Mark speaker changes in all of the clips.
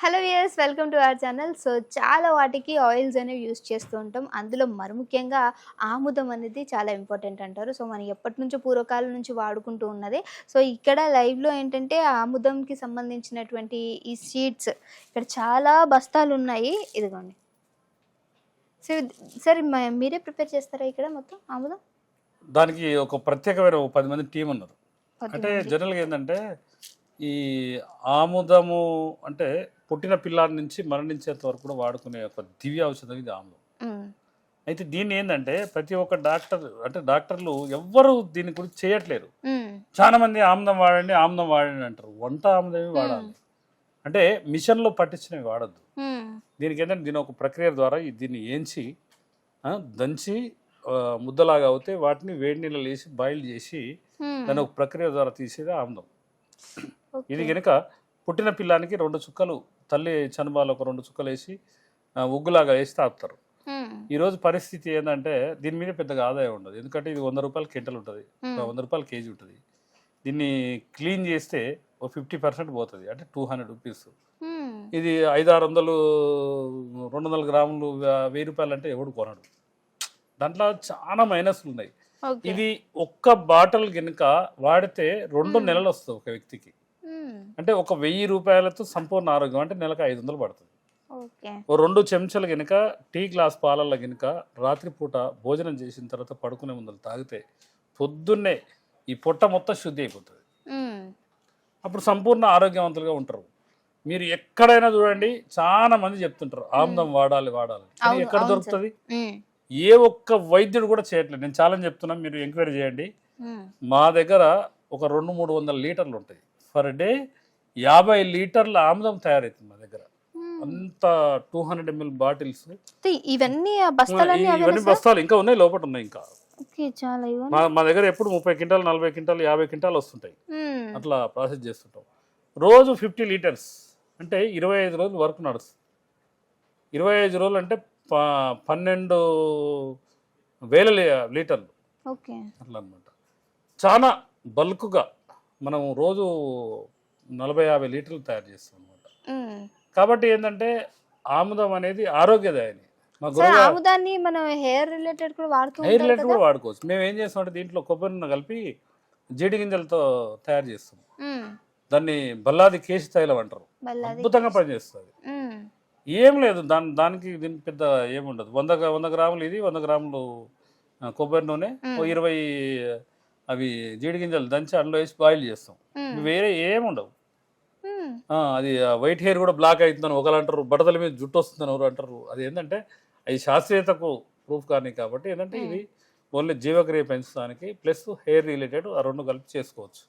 Speaker 1: Hello viewers welcome to our channel so చాలా వాటికి oils అనేవి యూస్ చేస్తూ ఉంటాం. అందులో మరి ముఖ్యంగా ఆముదం అనేది చాలా ఇంపార్టెంట్ అంటారు. సో మనం ఎప్పటి నుంచో పూర్వకాలం నుంచి వాడుకుంటూ ఉన్నది. సో ఇక్కడ లైవ్లో ఏంటంటే ఆముదంకి సంబంధించినటువంటి ఈ సీడ్స్ ఇక్కడ చాలా బస్తాలు ఉన్నాయి. ఇదిగోండి. సో సరే మీరే ప్రిపేర్ చేస్తారా ఇక్కడ మొత్తం ఆముదం?
Speaker 2: దానికి ఒక ప్రత్యేకమైన పది మంది టీం ఉన్నారు. అంటే. జనరల్గా ఏంటంటే ఈ ఆముదము అంటే పుట్టిన పిల్లాడి నుంచి మరణించేంత వరకు కూడా వాడుకునే ఒక దివ్య ఔషధం ఇది ఆముదం
Speaker 1: మ్మ్.
Speaker 2: అయితే దీన్ని ఏంటంటే ప్రతి ఒక్క డాక్టర్ అంటే డాక్టర్లు ఎవ్వరు దీని గురించి చేయట్లేరు. చాలా మంది ఆముదం వాడండి ఆముదం వాడండి అంటారు వంట ఆముదమే వాడాలి అంటే మిషన్లో పట్టించినవి వాడద్దు. దీనికి ఏంటంటే దీని ఒక ప్రక్రియ ద్వారా దీన్ని ఏంచి దంచి ముద్దలాగా అవుతే వాటిని వేడి నీళ్ళు వేసి బాయిల్ చేసి. దాని ఒక ప్రక్రియ ద్వారా తీసేది ఆముదం
Speaker 1: ఓకే.
Speaker 2: ఇది కనుక పుట్టిన పిల్లానికి రెండు చుక్కలు తల్లి చనుబాలు ఒక రెండు చుక్కలు వేసి ఉగ్గులాగా వేసి తాపుతారు. ఈరోజు పరిస్థితి ఏంటంటే దీని మీద పెద్దగా ఆదాయం ఉండదు ఎందుకంటే ఇది వంద రూపాయలు కింటల్ ఉంటుంది. వంద రూపాయలు కేజీ ఉంటుంది దీన్ని క్లీన్ చేస్తే ఒక ఫిఫ్టీ పర్సెంట్ పోతుంది అంటే టూ హండ్రెడ్ రూపీస్. ఇది ఐదు ఆరు వందలు రెండు వందల గ్రాములు వెయ్యి రూపాయలు అంటే ఎవడు కొనడు దాంట్లో చాలా మైనస్లు ఉన్నాయి. ఇది ఒక్క బాటిల్ కనుక వాడితే రెండు నెలలు వస్తుంది ఒక వ్యక్తికి. అంటే ఒక వెయ్యి రూపాయలతో సంపూర్ణ ఆరోగ్యం అంటే నెలకు ఐదు వందలు పడుతుంది. ఓ రెండు చెంచాలు కనుక టీ గ్లాస్ పాలల్లో కనుక రాత్రిపూట భోజనం చేసిన తర్వాత పడుకునే ముందర తాగితే పొద్దున్నే ఈ పొట్ట మొత్తం శుద్ధి అయిపోతుంది. అప్పుడు సంపూర్ణ ఆరోగ్యవంతులుగా ఉంటారు. మీరు ఎక్కడైనా చూడండి చాలా మంది చెప్తుంటారు ఆమ్దం వాడాలి వాడాలి. ఎక్కడ దొరుకుతుంది. ఏ ఒక్క వైద్యుడు కూడా చేయట్లేదు. నేను చాలా చెప్తున్నా మీరు ఎంక్వైరీ చేయండి. మా దగ్గర ఒక రెండు మూడు వందల లీటర్లు ఉంటాయి. ఫర్ డే యాభై లీటర్ల ఆముదం తయారవుతుంది మా దగ్గర.
Speaker 1: మ్మ్.
Speaker 2: అంత టూ హండ్రెడ్ ఎంఎల్ బాటిల్స్
Speaker 1: ఇవన్నీ బస్తాలన్నీ
Speaker 2: ఇవన్నీ? బస్తాలు? ఇంకా ఉన్నాయి లోపల ఉన్నాయి ఇంకా. మా దగ్గర ఎప్పుడు ముప్పై క్వింటాలు నలభై క్వింటాలు యాభై క్వింటాలు వస్తుంటాయి.
Speaker 1: మ్మ్.
Speaker 2: అట్లా ప్రాసెస్ చేస్తుంటాం. రోజు ఫిఫ్టీ లీటర్స్ అంటే ఇరవై ఐదు రోజులు వర్క్ నడుస్తుంది. ఇరవై ఐదు రోజులు అంటే పన్నెండు వేల లీటర్లు. అట్లా అనమాట చాలా బల్క్గా మనం రోజు నలభై యాభై లీటర్లు తయారు చేస్తాం అనమాట. కాబట్టి ఏంటంటే ఆముదం అనేది ఆరోగ్యదాయని. మా
Speaker 1: సార్
Speaker 2: గురువు
Speaker 1: ఆముదాన్ని మనం హెయిర్ రిలేటెడ్ కూడా వాడుతూ
Speaker 2: హెయిర్ రిలేటెడ్ కూడా వాడుకోవచ్చు. మేము ఏం చేస్తామంటే దీంట్లో కొబ్బరి నూనె కలిపి జీడి గింజలతో తయారు చేస్తాం. దాన్ని బల్లాది కేశి తైలం అంటారు. అద్భుతంగా పనిచేస్తుంది. ఏం లేదు దాని దానికి దీనికి పెద్ద ఏముండదు. వంద వంద గ్రాములు ఇది వంద గ్రాములు కొబ్బరి నూనె ఇరవై అవి జీడి గింజలు దంచి అందులో వేసి బాయిల్ చేస్తాం. వేరే ఏముండవు. అది వైట్ హెయిర్ కూడా బ్లాక్ అవుతుందని ఒకరు అంటారు బట్టల మీద జుట్టు వస్తుందని ఎవరు అంటారు అది ఏంటంటే అది శాస్త్రీయతకు ప్రూఫ్ కానీ కాబట్టి ఏంటంటే ఇది ఓన్లీ జీవక్రియ పెంచడానికి ప్లస్ హెయిర్ రిలేటెడ్ ఆ రెండు కలిపి చేసుకోవచ్చు.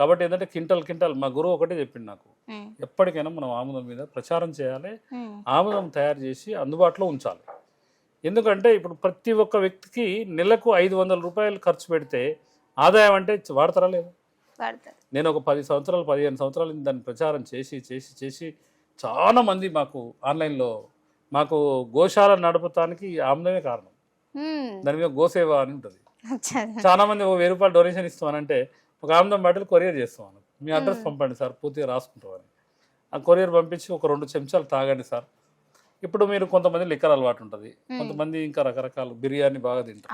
Speaker 2: కాబట్టి ఏంటంటే కింటల్ కింటల్ మా గురువు ఒకటే చెప్పింది నాకు. ఎప్పటికైనా మనం ఆముదం మీద ప్రచారం చేయాలి. ఆముదం తయారు చేసి అందుబాటులో ఉంచాలి. ఎందుకంటే ఇప్పుడు ప్రతి ఒక్క వ్యక్తికి నెలకు ఐదు వందల రూపాయలు ఖర్చు పెడితే ఆదాయం అంటే వాడతారా లేదు? నేను ఒక పది సంవత్సరాలు పదిహేను సంవత్సరాల నుంచి దాన్ని ప్రచారం చేసి చేసి చేసి చాలా మంది మాకు ఆన్లైన్లో మాకు గోశాల నడపటానికి ఈ ఆముదమే కారణం. దాని మీద గోసేవ అని ఉంటుంది. చాలా మంది ఓ వెయ్యి రూపాయలు డొనేషన్ ఇస్తామనంటే ఒక ఆముదం బాటిల్ కొరియర్ చేస్తామని. మీ అడ్రస్ పంపండి సార్ పూర్తిగా రాసుకుంటామని. ఆ కొరియర్ పంపించి ఒక రెండు చెంచాలు తాగండి సార్. ఇప్పుడు మీరు కొంతమంది లిక్కర్ అలవాటు ఉంటుంది. కొంతమంది ఇంకా రకరకాల బిర్యానీ బాగా తింటారు.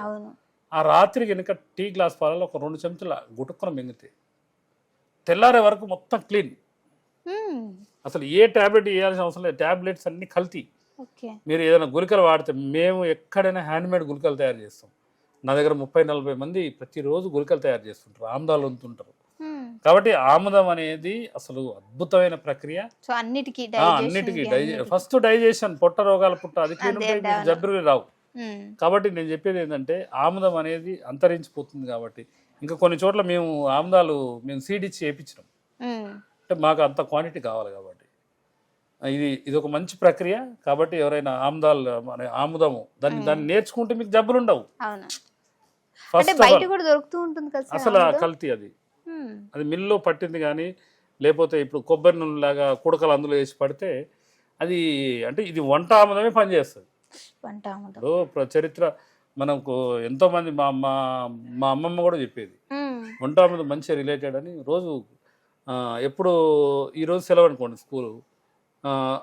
Speaker 2: ఆ రాత్రి కనుక టీ గ్లాస్ పాలలో ఒక రెండు చెంచాల గుటుక్కున మింగితే తెల్లారే వరకు మొత్తం క్లీన్. అసలు ఏ ట్యాబ్లెట్ వేయాల్సిన అవసరం లేదు ట్యాబ్లెట్స్ అన్ని కల్తీ మీరు ఏదైనా గుళికలు వాడితే మేము ఎక్కడైనా హ్యాండ్మేడ్ గుళికలు తయారు చేస్తాం నా దగ్గర ముప్పై నలభై మంది ప్రతిరోజు గుళికలు తయారు చేస్తుంటారు ఆముదాలు వంతుంటారు
Speaker 1: మ్మ్.
Speaker 2: కాబట్టి ఆముదం అనేది అసలు అద్భుతమైన ప్రక్రియ
Speaker 1: అన్నిటికీ
Speaker 2: అన్నిటికీ. ఫస్ట్ డైజెషన్ పొట్ట రోగాల పుట్ట అది. జబ్బులు రావు. కాబట్టి నేను చెప్పేది ఏంటంటే ఆముదం అనేది అంతరించిపోతుంది కాబట్టి. ఇంకా కొన్ని చోట్ల మేము ఆముదాలు మేము సీడ్ ఇచ్చి వేయించినాం. అంటే మాకు అంత క్వాంటిటీ కావాలి కాబట్టి. ఇది ఇది ఒక మంచి ప్రక్రియ కాబట్టి ఎవరైనా ఆముదాలు మన ఆముదము దాన్ని దాన్ని నేర్చుకుంటే మీకు జబ్బులు ఉండవు అసలు? కల్తీ అది. అది మిల్లో పట్టింది కానీ లేకపోతే ఇప్పుడు కొబ్బరి నూనె లాగా కుడకలు అందులో వేసి పడితే అది అంటే ఇది వంట ఆముదమే పనిచేస్తుంది. చరిత్ర మనకు ఎంతో మంది మా మా మా అమ్మమ్మ కూడా చెప్పేది. వంట ఆముదం మంచిగా రిలేటెడ్ అని రోజు ఎప్పుడు ఈరోజు సెలవు అనుకోండి స్కూలు.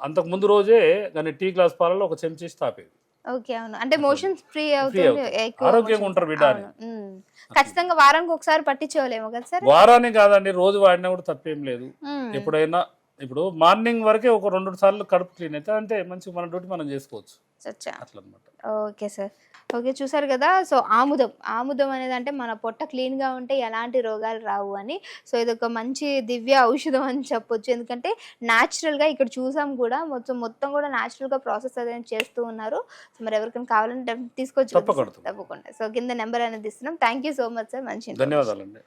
Speaker 2: అంతకు ముందు రోజే దాన్ని టీ గ్లాస్ పాలలో ఒక చెంచా తాపేది.
Speaker 1: ఓకే అవును. అంటే మోషన్స్ ఫ్రీ అవుతుంది
Speaker 2: ఆరోగ్యంగా ఉంటారు బిడ్డ.
Speaker 1: ఖచ్చితంగా వారానికి ఒకసారి కదా సార్?
Speaker 2: కాదండి రోజు వాడినా కూడా తప్పేం లేదు. ఎప్పుడైనా ఇప్పుడు మార్నింగ్ వరకే ఒక రెండు సార్లు కడుపు క్లీన్ అయితే అంతే మంచి మన డ్యూటీ మనం చేసుకోవచ్చు.
Speaker 1: Okay sir. ఓకే చూసారు కదా? సో ఆముదం. ఆముదం అనేది అంటే మన పొట్ట క్లీన్గా ఉంటే ఎలాంటి రోగాలు రావు అని. సో ఇది ఒక మంచి దివ్య ఔషధం అని చెప్పొచ్చు. ఎందుకంటే న్యాచురల్గా ఇక్కడ చూసాం కూడా మొత్తం మొత్తం కూడా న్యాచురల్గా ప్రాసెస్ అనేది చేస్తూ ఉన్నారు. సో మరి ఎవరికైనా కావాలంటే సార్?
Speaker 2: తప్పకుండా.
Speaker 1: సో కింద నెంబర్ అనేది ఇస్తున్నాం. Thank you so much sir మంచి.
Speaker 2: ధన్యవాదాలండి.